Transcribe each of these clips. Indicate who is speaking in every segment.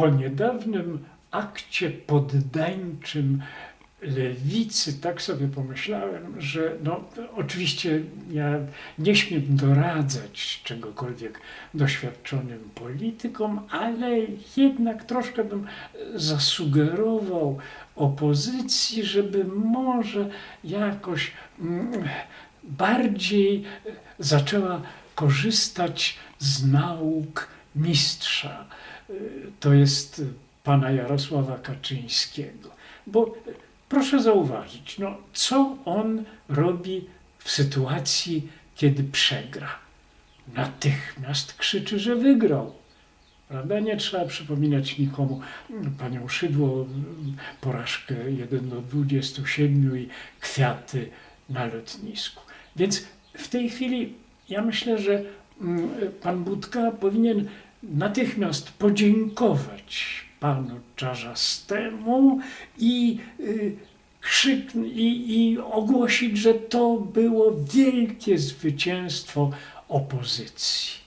Speaker 1: po niedawnym akcie poddańczym lewicy, tak sobie pomyślałem, że no, oczywiście ja nie śmiem doradzać czegokolwiek doświadczonym politykom, ale jednak troszkę bym zasugerował opozycji, żeby może jakoś mm, bardziej zaczęła korzystać z nauk mistrza. To jest pana Jarosława Kaczyńskiego. Bo proszę zauważyć, no, co on robi w sytuacji, kiedy przegra. Natychmiast krzyczy, że wygrał. Prawda? Nie trzeba przypominać nikomu panią Szydło, porażkę 1 do 27 i kwiaty na lotnisku. Więc w tej chwili ja myślę, że mm, pan Budka powinien natychmiast podziękować panu Czarzastemu i, y, krzyk, i, i ogłosić, że to było wielkie zwycięstwo opozycji.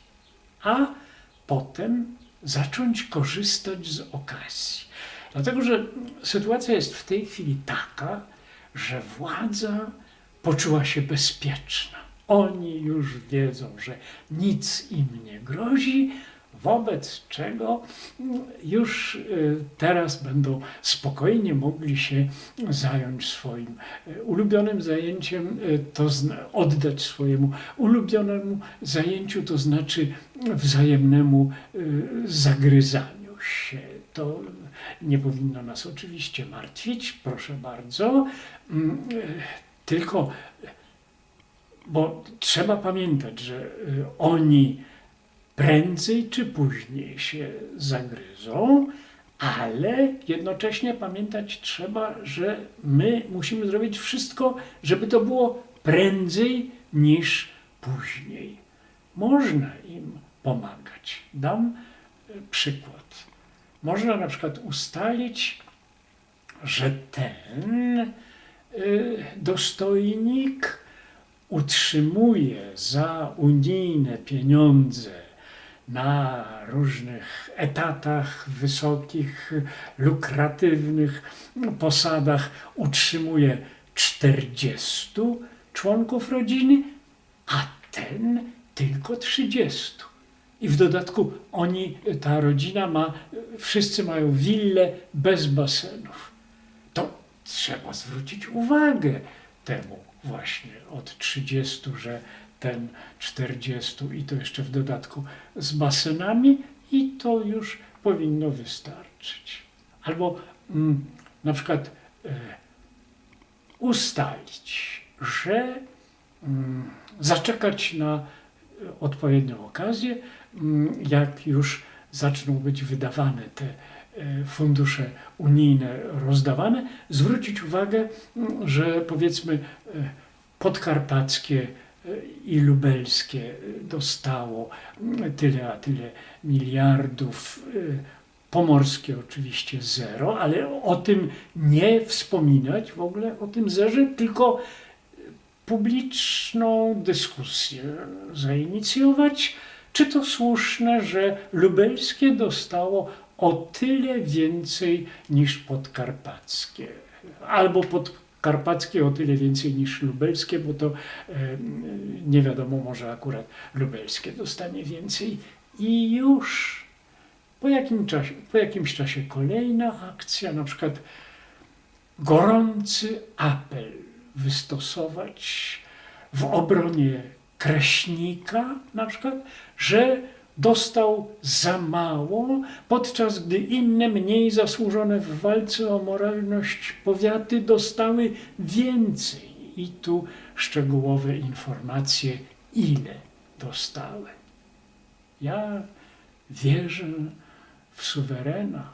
Speaker 1: A potem zacząć korzystać z okazji. Dlatego, że sytuacja jest w tej chwili taka, że władza poczuła się bezpieczna. Oni już wiedzą, że nic im nie grozi, wobec czego już y, teraz będą spokojnie mogli się zająć swoim y, ulubionym zajęciem, y, to oddać swojemu ulubionemu zajęciu, to znaczy wzajemnemu zagryzaniu się. To nie powinno nas oczywiście martwić, proszę bardzo, mm, tylko bo trzeba pamiętać, że oni prędzej czy później się zagryzą, ale jednocześnie pamiętać trzeba, że my musimy zrobić wszystko, żeby to było prędzej niż później. Można im pomagać. Dam e, przykład. Można na przykład ustalić, że ten e, dostojnik utrzymuje za unijne pieniądze na różnych etatach wysokich, lukratywnych posadach utrzymuje 40 członków rodziny, a ten tylko 30. I w dodatku oni, ta rodzina ma, wszyscy mają willę bez basenów. To trzeba zwrócić uwagę temu właśnie od 30, że ten 40 i to jeszcze w dodatku z basenami i to już powinno wystarczyć. Albo mm, na przykład e, ustalić, że mm, zaczekać na odpowiednią okazję, mm, jak już zaczną być wydawane te e, fundusze unijne rozdawane, zwrócić uwagę, mm, że powiedzmy e, podkarpackie i lubelskie dostało tyle a tyle miliardów. Pomorskie oczywiście zero, ale o tym nie wspominać w ogóle, o tym zerze, tylko publiczną dyskusję zainicjować, czy to słuszne, że lubelskie dostało o tyle więcej niż podkarpackie, albo pod karpackie o tyle więcej niż lubelskie, bo to e, nie wiadomo, może akurat lubelskie dostanie więcej. I już. Po, jakim czasie, po jakimś czasie kolejna akcja, na przykład gorący apel wystosować w obronie Kraśnika, na przykład, że dostał za mało, podczas gdy inne, mniej zasłużone w walce o moralność powiaty dostały więcej. I tu szczegółowe informacje, ile dostały. Ja wierzę w suwerena,